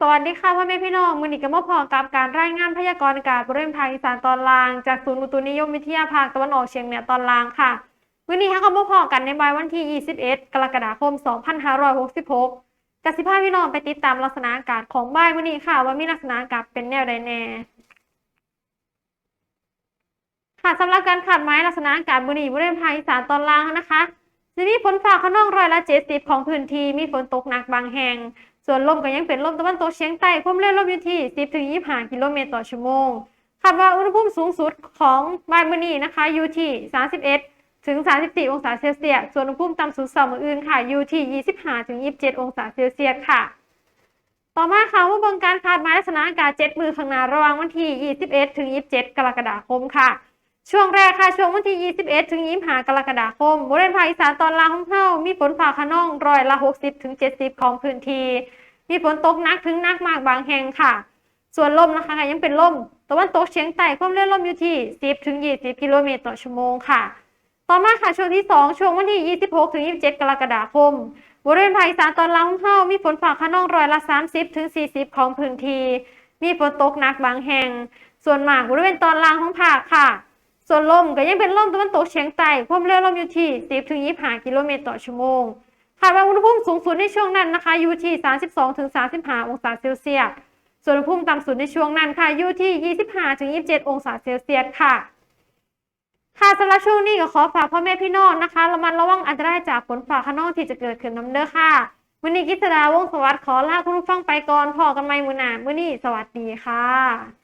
สวัสดีค่ะพ่อแม่พี่น้องมือนี้ก็มาพอกับการรายงานพยากรณ์อากาศบริเวณภาคอีสานตอนล่าง จากศูนย์อุตุนิยมวิทยาภาคตะวันออกเฉียงเหนือตอนล่างค่ะมื้อนี้ค่ะก็มาพอกันในบ่ายวันที่ 21 กรกฎาคม 2566กสิภาพี่น้องไปติดตามลักษณะอากาศของบ่ายมื้อนี้ค่ะ ว่ามีลักษณะอากาศเป็นแนวใดแน่ค่ะสำหรับการขาดไม้ลักษณะอากาศมืนนี้บริเวณภาคอีสานตอนล่างนะคะจะมีฝนฟ้าขนองร้อยละเจ็ดสิบของพื้นที่มีฝนตกหนักบางแห่ง ส่วนลมก็ยังเป็นลมตะวันตกเฉียงใต้ความเร็วลมอยู่ที่ 10ถึง25 กิโลเมตรต่อชั่วโมง คาดว่าอุณหภูมิสูงสุดของบ่ายมื้อนี้นะคะ อยู่ที่ 31 ถึง 34 องศาเซลเซียส ส่วนอุณหภูมิต่ำสุดสองมื้ออื่นค่ะ อยู่ที่ 25 ถึง 27 องศาเซลเซียสค่ะ ต่อมาค่ะผู้บิ่งการคาดหมายลักษณะอากาศ 7 มือข้างหน้าระหว่างวันที่ 21 ถึง 27 กรกฎาคมค่ะช่วงแรกค่ะ ช่วงวันที่ 21 ถึง 25 กรกฎาคม บริเวณภาคอีสานตอนล่างของเฮามีฝนฟ้าขนองร้อยละ 60 ถึง 70 ของพื้นที่ มีฝนตกหนักถึงหนักมากบางแห่งค่ะ ส่วนลมนะคะยังเป็นลมตะวันตกเฉียงใต้ความเร็วลมอยู่ที่ 10 ถึง 20 กิโลเมตรต่อชั่วโมงค่ะ ต่อมาค่ะช่วงที่ 2 ช่วงวันที่ 26 ถึง 27 กรกฎาคม บริเวณภาคอีสานตอนล่างของเฮามีฝนฟ้าขนองร้อยละ 30 ถึง 40 ของพื้นที่ มีฝนตกหนักบางแห่ง ส่วนมากบริเวณตอนล่างของภาคค่ะ ส่วนลมก็ยังเป็นลมตะวันตกเฉียงใต้ความเร็วลมอยู่ที่ 10 ถึง 25 กิโลเมตรต่อชั่วโมง คาดว่าอุณหภูมิสูงสุดในช่วงนั้นนะคะอยู่ที่ 32-35 องศาเซลเซียส ส่วนอุณหภูมิต่ำสุดในช่วงนั้นค่ะอยู่ที่ 25-27 องศาเซลเซียสค่ะค่ะสำหรับช่วงนี้ก็ขอฝากพ่อแม่พี่น้องนะคะระมัดระวังอันตรายจากฝนฟ้าขนองที่จะเกิดขึ้นน้ำเด้อค่ะมื้อนี้กิษดาวงสวัสดิ์ขอลาคุณผู้ฟังไปก่อนพอกันใหม่มื้อหน้ามื้อนี้สวัสดีค่ะ